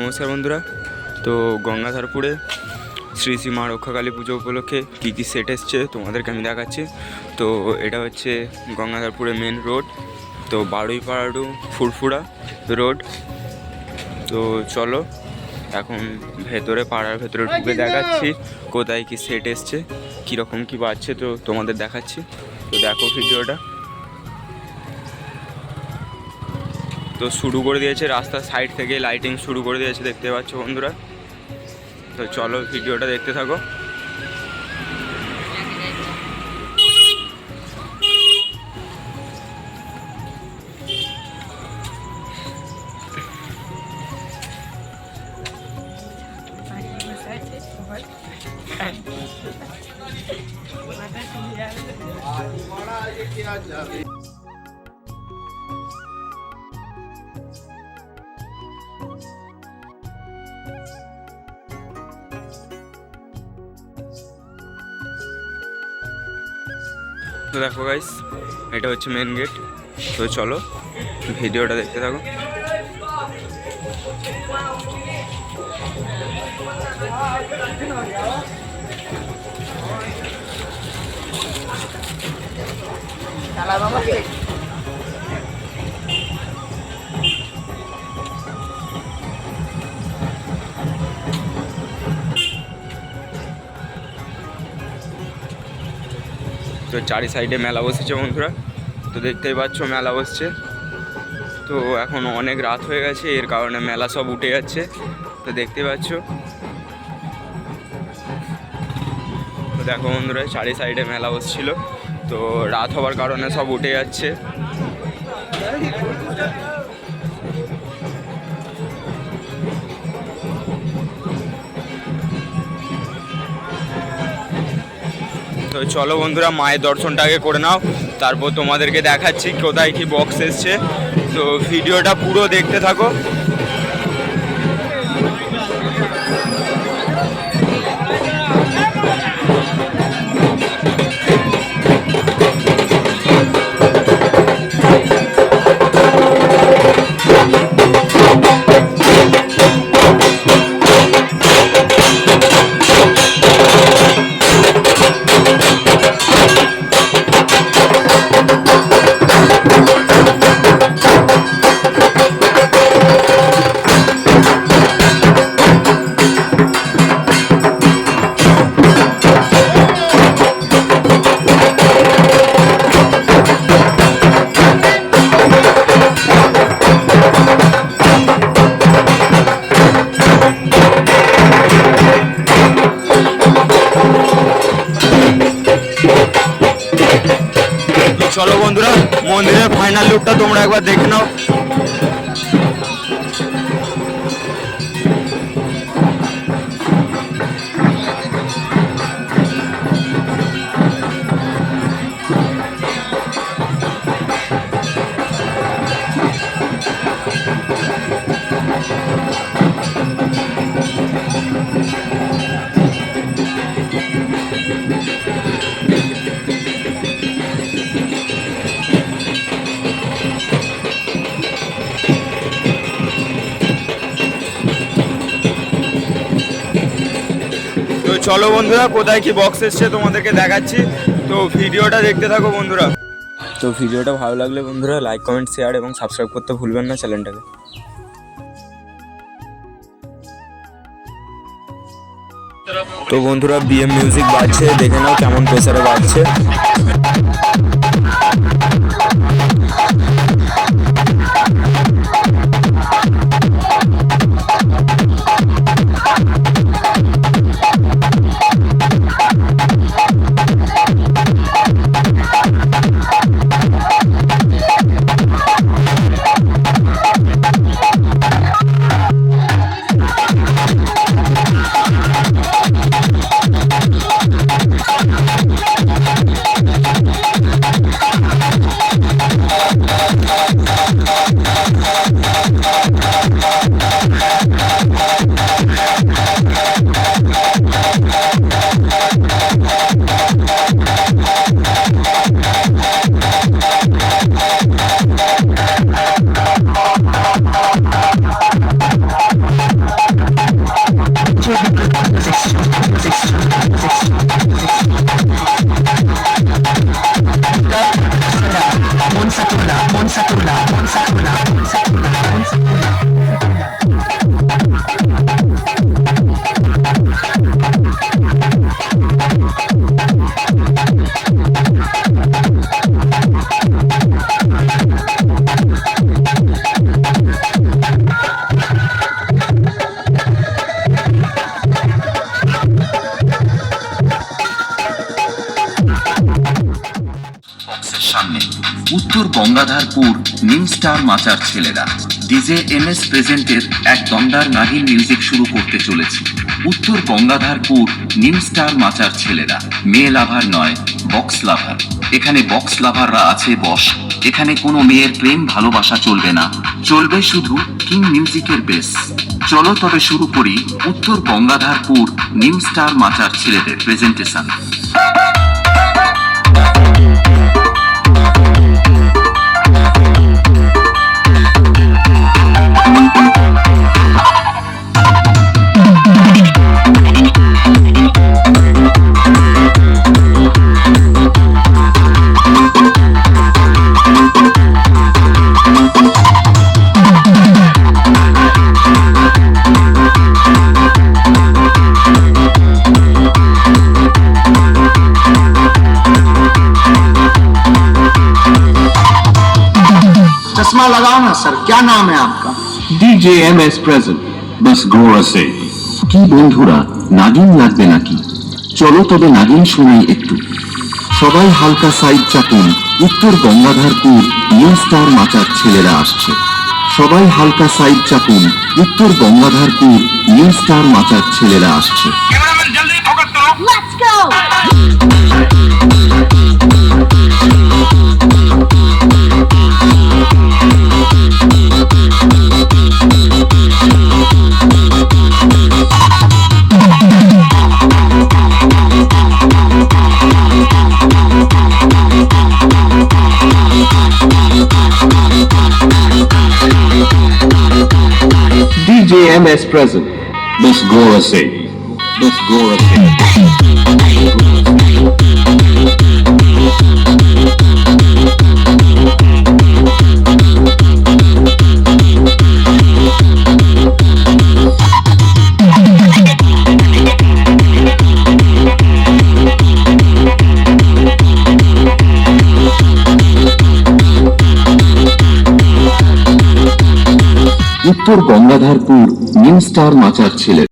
নমস্কার বন্ধুরা। তো গঙ্গাধরপুরে শ্রী শ্রী মা রক্ষাকালী পুজো উপলক্ষে কী কী সেট এসছে তোমাদেরকে আমি দেখাচ্ছি। তো এটা হচ্ছে গঙ্গাধরপুরে মেন রোড তো বারুই পাড়াডু ফুরফুরা রোড তো চলো, এখন ভেতরে পাড়ার ভেতরে ঢুকে দেখাচ্ছি, কোথায় কি সেট এসছে, কীরকম কী বাজছে তো তোমাদের দেখাচ্ছি। তো দেখো ভিডিওটা তো শুরু করে দিয়েছে, রাস্তার সাইড থেকে লাইটিং শুরু করে দিয়েছে, দেখতে পাচ্ছ বন্ধুরা। তো চলো ভিডিওটা দেখতে থাকো। তো দেখো গাইস এটা হচ্ছে মেন গেট তো চলো ভিডিওটা দেখতে থাকো। তো চারি সাইডে মেলা বসেছে বন্ধুরা। তো দেখতেই পাচ্ছ মেলা বসছে। তো এখন অনেক রাত হয়ে গেছে, এর কারণে মেলা সব উঠে যাচ্ছে। তো দেখতে পাচ্ছ। তো দেখো বন্ধুরা, চারি সাইডে মেলা বসছিল। তো রাত হওয়ার কারণে সব উঠে যাচ্ছে। তো চলো বন্ধুরা, মায়ের দর্শনটা আগে করে নাও। তারপর তোমাদেরকে দেখাচ্ছি কোথায় কি বক্স এসছে। তো ভিডিওটা পুরো দেখতে থাকো। চলো বন্ধুরা মন্দিরের ফাইনাল লুকটা তোমরা একবার দেখে নাও। চলো বন্ধুরা, কোথায় কি বক্স এসছে তোমাদেরকে দেখাচ্ছি। তো ভিডিওটা দেখতে থাকো বন্ধুরা। তো ভিডিওটা ভালো লাগলে বন্ধুরা লাইক কমেন্ট শেয়ার এবং সাবস্ক্রাইব করতে ভুলবেন না চ্যানেলটাকে। তো বন্ধুরা বিএম মিউজিক বাজছে, দেখে নাও কেমন প্রেসারে বাজছে। উত্তর গঙ্গাধারপুর নিম স্টার মাচার ছেলেরা। ডিজে এম এস প্রেজেন্টের এক দমদার নাগিন মিউজিক শুরু করতে চলেছি। উত্তর গঙ্গাধারপুর নিম স্টার মাচার ছেলেরা। মেয়ে লাভার নয়, বক্স লাভার। এখানে বক্স লাভাররা আছে বস। এখানে কোনো মেয়ের প্রেম ভালোবাসা চলবে না। চলবে শুধু কিং মিউজিকের বেস। চলো তবে শুরু করি উত্তর গঙ্গাধারপুর নিম স্টার মাচার ছেলেদের প্রেজেন্টেশন। चश्मा लगाओ ना सर क्या नाम है आपका ডিজে এম এস প্রেজেন্ট বাস গোয়া সে কি বন্ধুরা নাগিন লাগবে নাকি চলো তবে নাগিন শুনি একটু সবাই হালকা সাইড চাপুন উত্তর গঙ্গাধারপুর নিউ স্টার মাচার ছেলেরা আসছে সবাই হালকা সাইড চাপুন উত্তর গঙ্গাধারপুর নিউ স্টার মাচার ছেলেরা আসছে Let's go! am as present. Miss say, said. Miss Gora. উত্তর গঙ্গাধারপুর নিউ স্টার মাচার ছেলে।